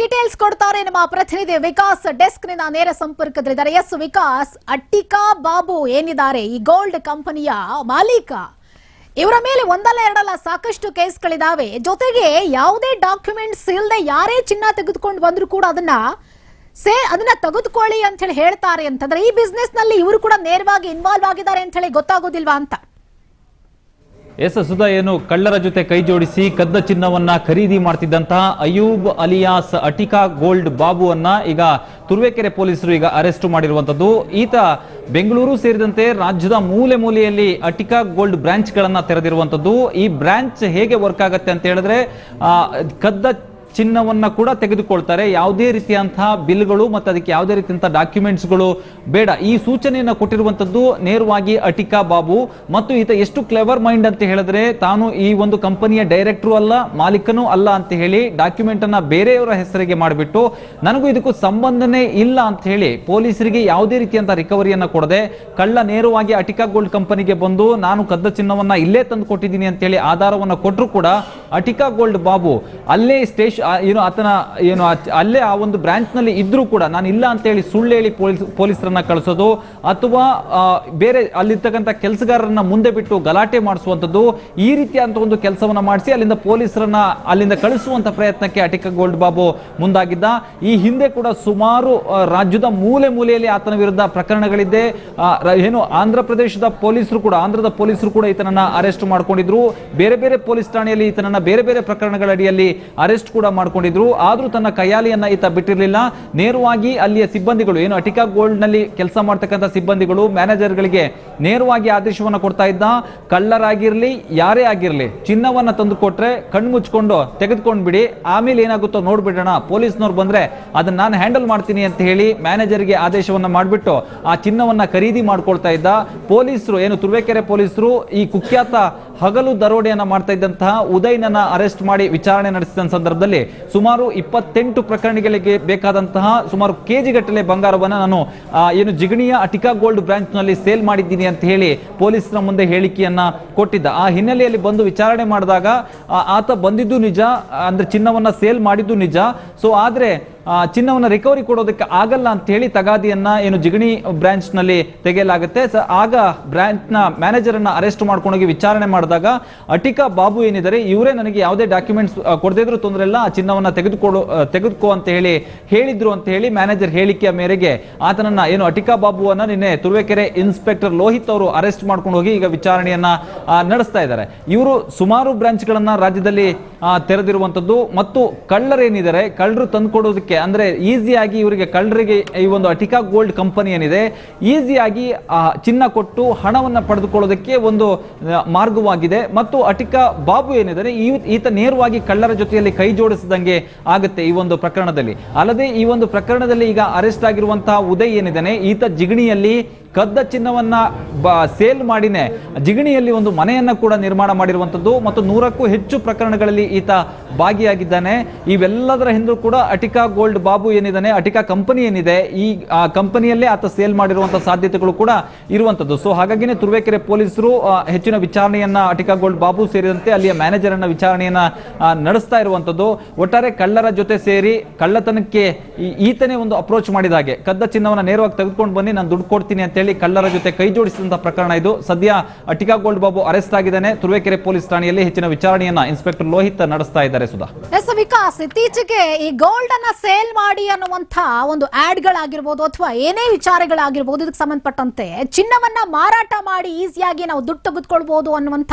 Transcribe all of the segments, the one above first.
Details ಕೊಡ್ತಾರೆ ನಮ್ಮ ಪ್ರತಿನಿಧಿ ವಿಕಾಸ್ ಡೆಸ್ಕ್ನಿಂದ ನೇರ ಸಂಪರ್ಕದಲ್ಲಿದ್ದಾರೆ. ಎಸ್ ವಿಕಾಸ್, ಅಟ್ಟಿಕಾ ಬಾಬು ಏನಿದ್ದಾರೆ? ಈ ಗೋಲ್ಡ್ ಕಂಪನಿಯ ಮಾಲೀಕ. ಇವರ ಮೇಲೆ ಒಂದಲ್ಲ ಎರಡಲ್ಲ ಸಾಕಷ್ಟು ಕೇಸ್ಗಳಿದಾವೆ. ಜೊತೆಗೆ ಯಾವುದೇ ಡಾಕ್ಯುಮೆಂಟ್ಸ್ ಇಲ್ಲದೆ ಯಾರೇ ಚಿನ್ನ ತೆಗೆದುಕೊಂಡು ಬಂದ್ರು ಕೂಡ ಅದನ್ನ ಸೇ, ಅದನ್ನ ತೆಗೆದುಕೊಳ್ಳಿ ಅಂತ ಹೇಳಿ ಹೇಳ್ತಾರೆ ಅಂತಂದ್ರೆ ಈ ಬಿಸ್ನೆಸ್ನಲ್ಲಿ ಇವರು ಕೂಡ ನೇರವಾಗಿ ಇನ್ವಾಲ್ವ್ ಆಗಿದ್ದಾರೆ ಅಂತ ಹೇಳಿ ಗೊತ್ತಾಗೋದಿಲ್ವಾ ಅಂತ. ಎಸ್ ಸುಧಾ ಏನು ಕಳ್ಳರ ಜೊತೆ ಕೈ ಜೋಡಿಸಿ ಕದ್ದ ಚಿನ್ನವನ್ನ ಖರೀದಿ ಮಾಡ್ತಿದ್ದಂತಹ ಅಯೂಬ್ ಅಲಿಯಾಸ್ ಅಟಿಕಾ ಗೋಲ್ಡ್ ಬಾಬುವನ್ನ ಈಗ ತುರುವೇಕೆರೆ ಪೊಲೀಸರು ಈಗ ಅರೆಸ್ಟ್ ಮಾಡಿರುವಂತದ್ದು. ಈತ ಬೆಂಗಳೂರು ಸೇರಿದಂತೆ ರಾಜ್ಯದ ಮೂಲೆ ಮೂಲೆಯಲ್ಲಿ ಅಟಿಕಾ ಗೋಲ್ಡ್ ಬ್ರಾಂಚ್ ಗಳನ್ನ ತೆರೆದಿರುವಂತದ್ದು. ಈ ಬ್ರಾಂಚ್ ಹೇಗೆ ವರ್ಕ್ ಆಗತ್ತೆ ಅಂತ ಹೇಳಿದ್ರೆ ಕದ್ದ ಚಿನ್ನವನ್ನ ಕೂಡ ತೆಗೆದುಕೊಳ್ತಾರೆ. ಯಾವುದೇ ರೀತಿಯಂತಹ ಬಿಲ್ಗಳು ಮತ್ತು ಅದಕ್ಕೆ ಯಾವುದೇ ರೀತಿಯಂತಹ ಡಾಕ್ಯುಮೆಂಟ್ಸ್ಗಳು ಬೇಡ. ಈ ಸೂಚನೆಯನ್ನು ಕೊಟ್ಟಿರುವಂಥದ್ದು ನೇರವಾಗಿ ಅಟಿಕಾ ಬಾಬು ಮತ್ತು ಈತ ಎಷ್ಟು ಕ್ಲೆವರ್ ಮೈಂಡ್ ಅಂತ ಹೇಳಿದ್ರೆ ತಾನು ಈ ಒಂದು ಕಂಪನಿಯ ಡೈರೆಕ್ಟ್ರು ಅಲ್ಲ, ಮಾಲೀಕನೂ ಅಲ್ಲ ಅಂತ ಹೇಳಿ ಡಾಕ್ಯುಮೆಂಟ್ ಅನ್ನ ಬೇರೆಯವರ ಹೆಸರಿಗೆ ಮಾಡಿಬಿಟ್ಟು ನನಗೂ ಇದಕ್ಕೂ ಸಂಬಂಧನೇ ಇಲ್ಲ ಅಂತ ಹೇಳಿ ಪೊಲೀಸರಿಗೆ ಯಾವುದೇ ರೀತಿಯಂತ ರಿಕವರಿಯನ್ನು ಕೊಡದೆ ಕಳ್ಳ ನೇರವಾಗಿ ಅಟಿಕಾ ಗೋಲ್ಡ್ ಕಂಪನಿಗೆ ಬಂದು ನಾನು ಕದ್ದ ಚಿನ್ನವನ್ನ ಇಲ್ಲೇ ತಂದು ಕೊಟ್ಟಿದ್ದೀನಿ ಅಂತ ಹೇಳಿ ಆಧಾರವನ್ನ ಕೊಟ್ಟರು ಕೂಡ ಅಟಿಕಾ ಗೋಲ್ಡ್ ಬಾಬು ಅಲ್ಲೇ ಸ್ಟೇಷನ್ ಏನು ಆತನ, ಏನು ಅಲ್ಲೇ ಆ ಒಂದು ಬ್ರಾಂಚ್ನಲ್ಲಿ ಇದ್ರೂ ಕೂಡ ನಾನು ಇಲ್ಲ ಅಂತ ಹೇಳಿ ಸುಳ್ಳು ಹೇಳಿ ಪೊಲೀಸ್, ಪೊಲೀಸರನ್ನ ಕಳಿಸೋದು ಅಥವಾ ಬೇರೆ ಅಲ್ಲಿರ್ತಕ್ಕಂಥ ಕೆಲಸಗಾರರನ್ನ ಮುಂದೆ ಬಿಟ್ಟು ಗಲಾಟೆ ಮಾಡಿಸುವಂಥದ್ದು ಈ ರೀತಿಯಾದಂಥ ಒಂದು ಕೆಲಸವನ್ನ ಮಾಡಿಸಿ ಅಲ್ಲಿಂದ ಪೊಲೀಸರನ್ನ ಅಲ್ಲಿಂದ ಕಳಿಸುವಂತ ಪ್ರಯತ್ನಕ್ಕೆ ಅಟಿಕ ಗೋಲ್ಡ್ ಬಾಬು ಮುಂದಾಗಿದ್ದ. ಈ ಹಿಂದೆ ಕೂಡ ಸುಮಾರು ರಾಜ್ಯದ ಮೂಲೆ ಮೂಲೆಯಲ್ಲಿ ಆತನ ವಿರುದ್ಧ ಪ್ರಕರಣಗಳಿದೆ ಏನು ಆಂಧ್ರ ಪ್ರದೇಶದ ಪೊಲೀಸರು ಕೂಡ, ಆಂಧ್ರದ ಪೊಲೀಸರು ಕೂಡ ಈತನನ್ನ ಅರೆಸ್ಟ್ ಮಾಡಿಕೊಂಡಿದ್ರು. ಬೇರೆ ಬೇರೆ ಪೊಲೀಸ್ ಠಾಣೆಯಲ್ಲಿ ಈತನನ್ನ ಬೇರೆ ಬೇರೆ ಪ್ರಕರಣಗಳ ಅಡಿಯಲ್ಲಿ ಅರೆಸ್ಟ್ ಕೂಡ ಮಾಡ್ಕೊಂಡಿದ್ರು. ಆದರೂ ತನ್ನ ಕೈಯಾಲಿಯನ್ನ ಈತ ಬಿಟ್ಟಿರಲಿಲ್ಲ. ನೇರವಾಗಿ ಅಲ್ಲಿಯ ಸಿಬ್ಬಂದಿಗಳು, ಏನು ಅಟಿಕಾ ಗೋಲ್ಡ್ನಲ್ಲಿ ಕೆಲಸ ಮಾಡ್ತಕ್ಕಂಥ ಸಿಬ್ಬಂದಿಗಳು ಮ್ಯಾನೇಜರ್ ಗಳಿಗೆ ನೇರವಾಗಿ ಆದೇಶವನ್ನ ಕೊಡ್ತಾ ಇದ್ದ. ಕಳ್ಳರಾಗಿರ್ಲಿ, ಯಾರೇ ಆಗಿರ್ಲಿ, ಚಿನ್ನವನ್ನ ತಂದು ಕೊಟ್ರೆ ಕಣ್ಣು ಮುಚ್ಕೊಂಡು ತೆಗೆದುಕೊಂಡು ಬಿಡಿ. ಆಮೇಲೆ ಏನಾಗುತ್ತೋ ನೋಡ್ಬಿಡೋಣ. ಪೊಲೀಸ್ನವ್ರು ಬಂದ್ರೆ ಅದನ್ನ ನಾನು ಹ್ಯಾಂಡಲ್ ಮಾಡ್ತೀನಿ ಅಂತ ಹೇಳಿ ಮ್ಯಾನೇಜರ್ಗೆ ಆದೇಶವನ್ನ ಮಾಡಿಬಿಟ್ಟು ಆ ಚಿನ್ನವನ್ನ ಖರೀದಿ ಮಾಡ್ಕೊಳ್ತಾ ಇದ್ದ. ಪೊಲೀಸರು, ಏನು ತುರುವೇಕೆರೆ ಪೊಲೀಸರು ಈ ಕುಖ್ಯಾತ ಹಗಲು ದರೋಡೆಯನ್ನ ಮಾಡ್ತಾ ಇದ್ದಂತಹ ಉದಯ್ನನ್ನ ಅರೆಸ್ಟ್ ಮಾಡಿ ವಿಚಾರಣೆ ನಡೆಸಿದ ಸಂದರ್ಭದಲ್ಲಿ ಸುಮಾರು ಇಪ್ಪತ್ತೆಂಟು ಪ್ರಕರಣಗಳಿಗೆ ಬೇಕಾದಂತಹ ಸುಮಾರು ಕೆಜಿ ಗಟ್ಟಲೆ ಬಂಗಾರವನ್ನು ನಾನು ಏನು ಜಿಗಣಿಯ ಅಟಿಕಾ ಗೋಲ್ಡ್ ಬ್ರಾಂಚ್ನಲ್ಲಿ ಸೇಲ್ ಮಾಡಿದ್ದೀನಿ ಅಂತ ಹೇಳಿ ಪೊಲೀಸರ ಮುಂದೆ ಹೇಳಿಕೆಯನ್ನ ಕೊಟ್ಟಿದ್ದ. ಆ ಹಿನ್ನೆಲೆಯಲ್ಲಿ ಬಂದು ವಿಚಾರಣೆ ಮಾಡಿದಾಗ ಆತ ಬಂದಿದ್ದು ನಿಜ, ಅಂದ್ರೆ ಚಿನ್ನವನ್ನ ಸೇಲ್ ಮಾಡಿದ್ದು ನಿಜ. ಸೊ ಆದ್ರೆ ಚಿನ್ನವನ್ನ ರಿಕವರಿ ಕೊಡೋದಕ್ಕೆ ಆಗಲ್ಲ ಅಂತ ಹೇಳಿ ತಗಾದಿಯನ್ನ ಏನು ಜಿಗಣಿ ಬ್ರಾಂಚ್ನಲ್ಲಿ ತೆಗೆಯಲಾಗುತ್ತೆ. ಆಗ ಬ್ರಾಂಚ್ನ ಮ್ಯಾನೇಜರ್ ಅನ್ನ ಅರೆಸ್ಟ್ ಮಾಡ್ಕೊಂಡೋಗಿ ವಿಚಾರಣೆ ಮಾಡಿದಾಗ ಅಟಿಕಾ ಬಾಬು ಏನಿದ್ದಾರೆ, ಇವರೇ ನನಗೆ ಯಾವುದೇ ಡಾಕ್ಯುಮೆಂಟ್ಸ್ ಕೊಡದಿದ್ರು ತೊಂದರೆ ಇಲ್ಲ, ಆ ಚಿನ್ನವನ್ನ ತೆಗೆದುಕೊಡು ತೆಗೆದುಕೋ ಅಂತ ಹೇಳಿ ಹೇಳಿದ್ರು ಅಂತ ಹೇಳಿ ಮ್ಯಾನೇಜರ್ ಹೇಳಿಕೆಯ ಮೇರೆಗೆ ಆತನನ್ನ ಏನು ಅಟಿಕಾ ಬಾಬುವನ್ನ ನಿನ್ನೆ ತುರುವೇಕೆರೆ ಇನ್ಸ್ಪೆಕ್ಟರ್ ಲೋಹಿತ್ ಅವರು ಅರೆಸ್ಟ್ ಮಾಡ್ಕೊಂಡು ಹೋಗಿ ಈಗ ವಿಚಾರಣೆಯನ್ನ ನಡೆಸ್ತಾ ಇದ್ದಾರೆ. ಇವರು ಸುಮಾರು ಬ್ರಾಂಚ್ಗಳನ್ನ ರಾಜ್ಯದಲ್ಲಿ ತೆರೆದಿರುವಂತದ್ದು. ಮತ್ತು ಕಳ್ಳರೇನಿದ್ದಾರೆ, ಕಳ್ಳರು ತಂದುಕೊಡೋದಕ್ಕೆ ಅಂದ್ರೆ ಈಸಿಯಾಗಿ ಇವರಿಗೆ ಕಳ್ಳರಿಗೆ ಈ ಒಂದು ಅಟಿಕಾ ಗೋಲ್ಡ್ ಕಂಪನಿ ಏನಿದೆ ಈಸಿಯಾಗಿ ಚಿನ್ನ ಕೊಟ್ಟು ಹಣವನ್ನು ಪಡೆದುಕೊಳ್ಳೋದಕ್ಕೆ ಒಂದು ಮಾರ್ಗವಾಗಿದೆ. ಮತ್ತು ಅಟಿಕಾ ಬಾಬು ಏನಿದ್ದಾರೆ ಈತ ನೇರವಾಗಿ ಕಳ್ಳರ ಜೊತೆಯಲ್ಲಿ ಕೈ ಜೋಡಿಸಿದಂಗೆ ಆಗುತ್ತೆ ಈ ಒಂದು ಪ್ರಕರಣದಲ್ಲಿ. ಅಲ್ಲದೆ ಈ ಒಂದು ಪ್ರಕರಣದಲ್ಲಿ ಈಗ ಅರೆಸ್ಟ್ ಆಗಿರುವಂತಹ ಉದಯ್ ಏನಿದ್ದಾನೆ, ಈತ ಜಿಗಣಿಯಲ್ಲಿ ಕದ್ದ ಚಿನ್ನವನ್ನ ಸೇಲ್ ಮಾಡಿನೇ ಜಿಗಣಿಯಲ್ಲಿ ಒಂದು ಮನೆಯನ್ನ ಕೂಡ ನಿರ್ಮಾಣ ಮಾಡಿರುವಂತದ್ದು ಮತ್ತು ನೂರಕ್ಕೂ ಹೆಚ್ಚು ಪ್ರಕರಣಗಳಲ್ಲಿ ಈತ ಭಾಗಿಯಾಗಿದ್ದಾನೆ. ಇವೆಲ್ಲದರ ಹಿಂದೂ ಕೂಡ ಅಟಿಕಾ ಗೋಲ್ಡ್ ಬಾಬು ಏನಿದ್ದಾನೆ, ಅಟಿಕಾ ಕಂಪನಿ ಏನಿದೆ, ಈ ಕಂಪನಿಯಲ್ಲೇ ಆತ ಸೇಲ್ ಮಾಡಿರುವಂತಹ ಸಾಧ್ಯತೆಗಳು ಕೂಡ ಇರುವಂತದ್ದು ಸೊ ಹಾಗಾಗಿನೇ ತುರುವೇಕೆರೆ ಪೊಲೀಸರು ಹೆಚ್ಚಿನ ವಿಚಾರಣೆಯನ್ನ ಅಟಿಕಾ ಗೋಲ್ಡ್ ಬಾಬು ಸೇರಿದಂತೆ ಅಲ್ಲಿಯ ಮ್ಯಾನೇಜರ್ ಅನ್ನ ವಿಚಾರಣೆಯನ್ನ ನಡೆಸ್ತಾ ಇರುವಂತದ್ದು ಒಟ್ಟಾರೆ ಕಳ್ಳರ ಜೊತೆ ಸೇರಿ ಕಳ್ಳತನಕ್ಕೆ ಈತನೇ ಒಂದು ಅಪ್ರೋಚ್ ಮಾಡಿದ ಹಾಗೆ. ಕದ್ದ ಚಿನ್ನವನ್ನ ನೇರವಾಗಿ ತೆಗೆದುಕೊಂಡು ಬನ್ನಿ, ನಾನು ದುಡ್ಡು ಕೊಡ್ತೀನಿ ಅಂತ ಹೇಳಿ ಕಳ್ಳರ ಜೊತೆ ಕೈ ಜೋಡಿಸಿದಂತಹ ಪ್ರಕರಣ ಇದು. ಸದ್ಯ ಅಟಿಕಾ ಗೋಲ್ಡ್ ಬಾಬು ಅರೆಸ್ಟ್ ಆಗಿದ್ದಾನೆ. ತುರುವೇಕೆರೆ ಪೊಲೀಸ್ ಠಾಣೆಯಲ್ಲಿ ಹೆಚ್ಚಿನ ವಿಚಾರಣೆಯನ್ನ ಇನ್ಸ್ಪೆಕ್ಟರ್ ಲೋಹಿತ್ ನಡೆಸ್ತಾ ಇದ್ದಾರೆ ಸುಧಾ. ಎಸ್, ವಿಕಾಸ್, ಇತ್ತೀಚೆಗೆ ಈ ಗೋಲ್ಡ್ ಅನ್ನ ಸೇಲ್ ಮಾಡಿ ಅನ್ನುವಂಥ ಒಂದು ಆಡ್ ಗಳಾಗಿರ್ಬೋದು ಅಥವಾ ಏನೇ ವಿಚಾರಗಳಾಗಿರ್ಬೋದು, ಇದಕ್ಕೆ ಸಂಬಂಧಪಟ್ಟಂತೆ ಚಿನ್ನವನ್ನ ಮಾರಾಟ ಮಾಡಿ ಈಸಿಯಾಗಿ ನಾವು ದುಡ್ಡು ತೆಗೆದುಕೊಳ್ಬಹುದು ಅನ್ನುವಂತ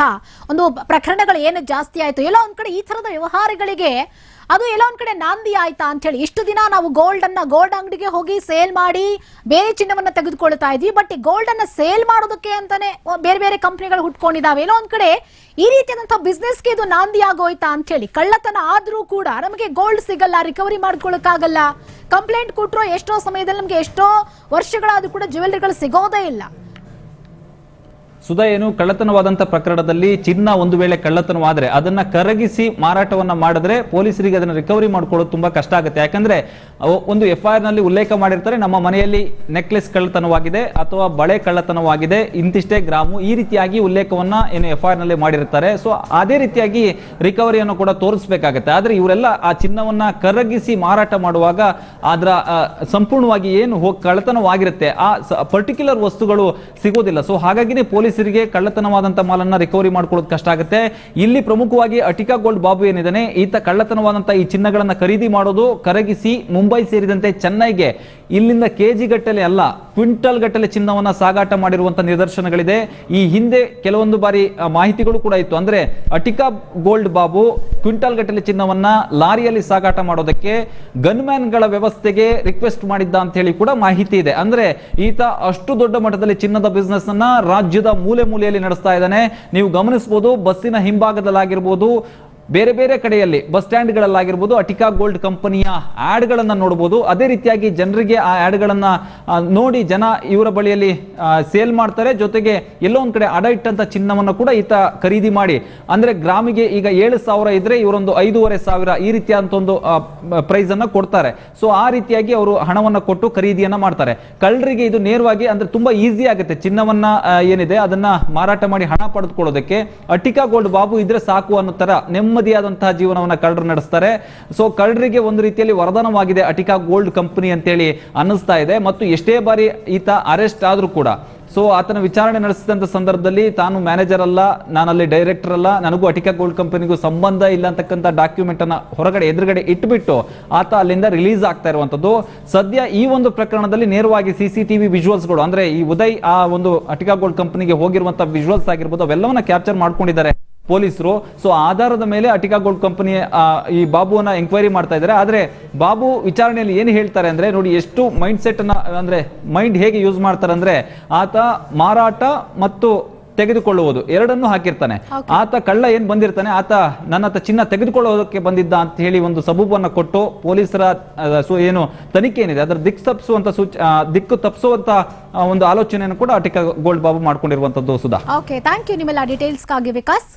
ಒಂದು ಪ್ರಕರಣಗಳು ಏನು ಜಾಸ್ತಿ ಆಯ್ತು. ಎಲ್ಲೋ ಒಂದ್ ಕಡೆ ಈ ತರದ ವ್ಯವಹಾರಗಳಿಗೆ ಅದು ಎಲ್ಲ ಒಂದ್ ಕಡೆ ನಾಂದಿ ಆಯ್ತಾ ಅಂತ ಹೇಳಿ ಇಷ್ಟು ದಿನ ನಾವು ಗೋಲ್ಡ್ ಅನ್ನ ಗೋಲ್ಡ್ ಅಂಗಡಿಗೆ ಹೋಗಿ ಸೇಲ್ ಮಾಡಿ ಬೇರೆ ಚಿನ್ನವನ್ನ ತೆಗೆದುಕೊಳ್ತಾ ಇದ್ವಿ. ಬಟ್ ಈ ಗೋಲ್ಡ್ ಅನ್ನ ಸೇಲ್ ಮಾಡೋದಕ್ಕೆ ಅಂತಾನೆ ಬೇರೆ ಬೇರೆ ಕಂಪನಿಗಳು ಹುಟ್ಕೊಂಡಿದಾವೆ. ಎಲ್ಲ ಒಂದ್ ಕಡೆ ಈ ರೀತಿಯಾದಂತಹ ಬಿಸ್ನೆಸ್ಗೆ ಇದು ನಾಂದಿ ಆಗೋಯ್ತಾ ಅಂತ ಹೇಳಿ ಕಳ್ಳತನ ಆದ್ರೂ ಕೂಡ ನಮಗೆ ಗೋಲ್ಡ್ ಸಿಗಲ್ಲ ರಿಕವರಿ ಮಾಡ್ಕೊಳಕ್ಕಾಗಲ್ಲ. ಕಂಪ್ಲೇಂಟ್ ಕೊಟ್ಟರು ಎಷ್ಟೋ ಸಮಯದಲ್ಲಿ ನಮಗೆ ಎಷ್ಟೋ ವರ್ಷಗಳಾದ್ರೂ ಕೂಡ ಜ್ಯುವೆಲ್ರಿಗಳು ಸಿಗೋದೇ ಇಲ್ಲ. ಸುಧಾ ಏನು ಕಳ್ಳತನವಾದಂತ ಪ್ರಕರಣದಲ್ಲಿ ಚಿನ್ನ ಒಂದು ವೇಳೆ ಕಳ್ಳತನವಾದರೆ ಅದನ್ನ ಕರಗಿಸಿ ಮಾರಾಟವನ್ನ ಮಾಡಿದ್ರೆ ಪೊಲೀಸರಿಗೆ ಅದನ್ನ ರಿಕವರಿ ಮಾಡ್ಕೊಳ್ಳೋದು ತುಂಬಾ ಕಷ್ಟ ಆಗುತ್ತೆ. ಯಾಕಂದ್ರೆ ಒಂದು ಎಫ್ ಐ ನಲ್ಲಿ ಉಲ್ಲೇಖ ಮಾಡಿರ್ತಾರೆ, ನಮ್ಮ ಮನೆಯಲ್ಲಿ ನೆಕ್ಲೆಸ್ ಕಳ್ಳತನವಾಗಿದೆ ಅಥವಾ ಬಳೆ ಕಳ್ಳತನವಾಗಿದೆ, ಇಂತಿಷ್ಟೇ ಗ್ರಾಮು, ಈ ರೀತಿಯಾಗಿ ಉಲ್ಲೇಖವನ್ನ ಏನು ಎಫ್ ಐ ನಲ್ಲಿ ಮಾಡಿರ್ತಾರೆ. ಸೊ, ಅದೇ ರೀತಿಯಾಗಿ ರಿಕವರಿಯನ್ನು ಕೂಡ ತೋರಿಸಬೇಕಾಗತ್ತೆ. ಆದ್ರೆ ಇವರೆಲ್ಲ ಆ ಚಿನ್ನವನ್ನ ಕರಗಿಸಿ ಮಾರಾಟ ಮಾಡುವಾಗ ಅದರ ಸಂಪೂರ್ಣವಾಗಿ ಏನು ಕಳ್ಳತನವಾಗಿರುತ್ತೆ. ಆ ಪರ್ಟಿಕ್ಯುಲರ್ ವಸ್ತುಗಳು ಸಿಗೋದಿಲ್ಲ. ಸೊ, ಹಾಗಾಗಿನೇ ಪೊಲೀಸರಿಗೆ ಕಳ್ಳತನವಾದಂತ ಮಾಲನ್ನ ರಿಕವರಿ ಮಾಡ್ಕೊಳ್ಳೋದು ಕಷ್ಟ ಆಗುತ್ತೆ. ಇಲ್ಲಿ ಪ್ರಮುಖವಾಗಿ ಅಟಿಕಾ ಗೋಲ್ಡ್ ಬಾಬು ಏನಿದ್ದಾನೆ, ಈತ ಕಳ್ಳತನವಾದಂತಹ ಈ ಚಿನ್ನಗಳನ್ನ ಖರೀದಿ ಮಾಡೋದು ಕರಗಿಸಿ ಮುಂಬೈ ಸೇರಿದಂತೆ ಚೆನ್ನೈಗೆ. ಇಲ್ಲಿಂದ ಕೆಜಿ ಗಟ್ಟಲೆ ಅಲ್ಲ ಕ್ವಿಂಟಲ್ ಗಟ್ಟಲೆ ಚಿನ್ನವನ್ನ ಸಾಗಾಟ ಮಾಡಿರುವಂತಹ ನಿದರ್ಶನಗಳಿದೆ. ಈ ಹಿಂದೆ ಕೆಲವೊಂದು ಬಾರಿ ಮಾಹಿತಿಗಳು ಕೂಡ ಇತ್ತು. ಅಂದ್ರೆ ಅಟಿಕಾ ಗೋಲ್ಡ್ ಬಾಬು ಕ್ವಿಂಟಲ್ ಗಟ್ಟಲೆ ಚಿನ್ನವನ್ನ ಲಾರಿಯಲ್ಲಿ ಸಾಗಾಟ ಮಾಡೋದಕ್ಕೆ ಗನ್ಮ್ಯಾನ್ಗಳ ವ್ಯವಸ್ಥೆಗೆ ರಿಕ್ವೆಸ್ಟ್ ಮಾಡಿದ್ದ ಅಂತ ಹೇಳಿ ಕೂಡ ಮಾಹಿತಿ ಇದೆ. ಅಂದ್ರೆ ಈತ ಅಷ್ಟು ದೊಡ್ಡ ಮಟ್ಟದಲ್ಲಿ ಚಿನ್ನದ ಬಿಸ್ನೆಸ್ ಅನ್ನ ರಾಜ್ಯದ ಮೂಲೆ ಮೂಲೆಯಲ್ಲಿ ನಡೆಸ್ತಾ ಇದ್ದಾನೆ. ನೀವು ಗಮನಿಸಬಹುದು ಬಸ್ಸಿನ ಹಿಂಭಾಗದಲ್ಲಾಗಿರ್ಬೋದು ಬೇರೆ ಬೇರೆ ಕಡೆಯಲ್ಲಿ ಬಸ್ ಸ್ಟ್ಯಾಂಡ್ಗಳಲ್ಲಾಗಿರ್ಬೋದು ಅಟಿಕಾ ಗೋಲ್ಡ್ ಕಂಪನಿಯ ಆ್ಯಡ್ಗಳನ್ನು ನೋಡಬಹುದು ಅದೇ ರೀತಿಯಾಗಿ ಜನರಿಗೆ ಆ ಆ್ಯಡ್ಗಳನ್ನು ನೋಡಿ ಜನ ಇವರ ಬಳಿಯಲ್ಲಿ ಸೇಲ್ ಮಾಡ್ತಾರೆ. ಜೊತೆಗೆ ಎಲ್ಲೋ ಒಂದು ಕಡೆ ಅಡ ಇಟ್ಟಂತ ಚಿನ್ನವನ್ನು ಕೂಡ ಈತ ಖರೀದಿ ಮಾಡಿ. ಅಂದ್ರೆ ಗ್ರಾಮಿಗೆ ಈಗ ಏಳು ಸಾವಿರ ಇದ್ರೆ ಇವರೊಂದು ಐದೂವರೆ ಸಾವಿರ ಈ ರೀತಿಯಾದಂತ ಒಂದು ಪ್ರೈಸ್ ಅನ್ನ ಕೊಡ್ತಾರೆ. ಸೊ ಆ ರೀತಿಯಾಗಿ ಅವರು ಹಣವನ್ನ ಕೊಟ್ಟು ಖರೀದಿಯನ್ನು ಮಾಡ್ತಾರೆ. ಕಳ್ಳರಿಗೆ ಇದು ನೇರವಾಗಿ ಅಂದ್ರೆ ತುಂಬಾ ಈಸಿ ಆಗುತ್ತೆ. ಚಿನ್ನವನ್ನ ಏನಿದೆ ಅದನ್ನ ಮಾರಾಟ ಮಾಡಿ ಹಣ ಪಡೆದುಕೊಳ್ಳೋದಕ್ಕೆ. ಅಟಿಕಾ ಗೋಲ್ಡ್ ಬಾಬು ಇದ್ರೆ ಸಾಕು ಅನ್ನೋ ತರ ನೆಮ್ಮದಿಯಾದಂತಹ ಜೀವನವನ್ನ ಕಳ್ಳರು ನಡೆಸ್ತಾರೆ. ಸೊ ಕಳ್ಳರಿಗೆ ಒಂದು ರೀತಿಯಲ್ಲಿ ವರದಾನವಾಗಿದೆ ಅಟಿಕಾ ಗೋಲ್ಡ್ ಕಂಪನಿ ಅಂತೇಳಿ ಅನ್ನಿಸ್ತಾ ಇದೆ. ಮತ್ತು ಎಷ್ಟೇ ಬಾರಿ ಈತ ಅರೆಸ್ಟ್ ಆದ್ರೂ ಕೂಡ ಸೊ ಆತನ ವಿಚಾರಣೆ ನಡೆಸಿದಂತ ಸಂದರ್ಭದಲ್ಲಿ ತಾನು ಮ್ಯಾನೇಜರ್ ಅಲ್ಲ, ನಾನಲ್ಲಿ ಡೈರೆಕ್ಟರ್ ಅಲ್ಲ, ನನಗೂ ಅಟಿಕಾ ಗೋಲ್ಡ್ ಕಂಪನಿಗೂ ಸಂಬಂಧ ಇಲ್ಲ ಅಂತಕ್ಕಂಥ ಡಾಕ್ಯುಮೆಂಟ್ ಅನ್ನ ಹೊರಗಡೆ, ಎದುರುಗಡೆ ಇಟ್ಬಿಟ್ಟು ಆತ ಅಲ್ಲಿಂದ ರಿಲೀಸ್ ಆಗ್ತಾ ಇರುವಂತದ್ದು. ಸದ್ಯ ಈ ಒಂದು ಪ್ರಕರಣದಲ್ಲಿ ನೇರವಾಗಿ ಸಿ ಸಿ ಗಳು, ಅಂದ್ರೆ ಈ ಉದಯ್ ಆ ಒಂದು ಅಟಿಕಾ ಗೋಲ್ಡ್ ಕಂಪನಿಗೆ ಹೋಗಿರುವಂತ ವಿಜುವಲ್ಸ್ ಆಗಿರ್ಬೋದು, ಅವೆಲ್ಲವನ್ನ ಕ್ಯಾಪ್ಚರ್ ಮಾಡ್ಕೊಂಡಿದ್ದಾರೆ. ಪೊಲೀಸರು. ಸೊ ಆಧಾರದ ಮೇಲೆ ಅಟಿಕಾ ಗೋಲ್ಡ್ ಕಂಪನಿ ಈ ಬಾಬುವನ್ನ ಎಂಕ್ವೈರಿ ಮಾಡ್ತಾ ಇದ್ದಾರೆ. ಆದ್ರೆ ಬಾಬು ವಿಚಾರಣೆಯಲ್ಲಿ ಏನು ಹೇಳ್ತಾರೆ ಅಂದ್ರೆ ನೋಡಿ ಎಷ್ಟು ಮೈಂಡ್ ಸೆಟ್ ಅನ್ನ ಅಂದ್ರೆ ಮೈಂಡ್ ಹೇಗೆ ಯೂಸ್ ಮಾಡ್ತಾರೆ ಅಂದ್ರೆ ಆತ ಮಾರಾಟ ಮತ್ತು ತೆಗೆದುಕೊಳ್ಳುವುದು ಎರಡನ್ನೂ ಹಾಕಿರ್ತಾನೆ. ಆತ ಕಳ್ಳ ಏನ್ ಬಂದಿರ್ತಾನೆ ಆತ ನನ್ನ ಚಿನ್ನ ತೆಗೆದುಕೊಳ್ಳೋದಕ್ಕೆ ಬಂದಿದ್ದ ಅಂತ ಹೇಳಿ ಒಂದು ಸಬೂಬನ್ನ ಕೊಟ್ಟು ಪೊಲೀಸರ ಏನು ತನಿಖೆ ಏನಿದೆ ಅದರ ದಿಕ್ ತಪ್ಪಿಸುವಂತ ಸೂಚ ದಿಕ್ಕು ತಪ್ಪಿಸುವಂತ ಒಂದು ಆಲೋಚನೆಯನ್ನು ಕೂಡ ಅಟಿಕಾ ಗೋಲ್ಡ್ ಬಾಬು ಮಾಡ್ಕೊಂಡಿರುವಂತದ್ದು ಸುಧಾ. ಓಕೆ ಥ್ಯಾಂಕ್ ಯು ನಿಮ್ಮೆಲ್ಲ ಡೀಟೇಲ್ಸ್ಗಾಗಿ ವಿಕಾಸ್.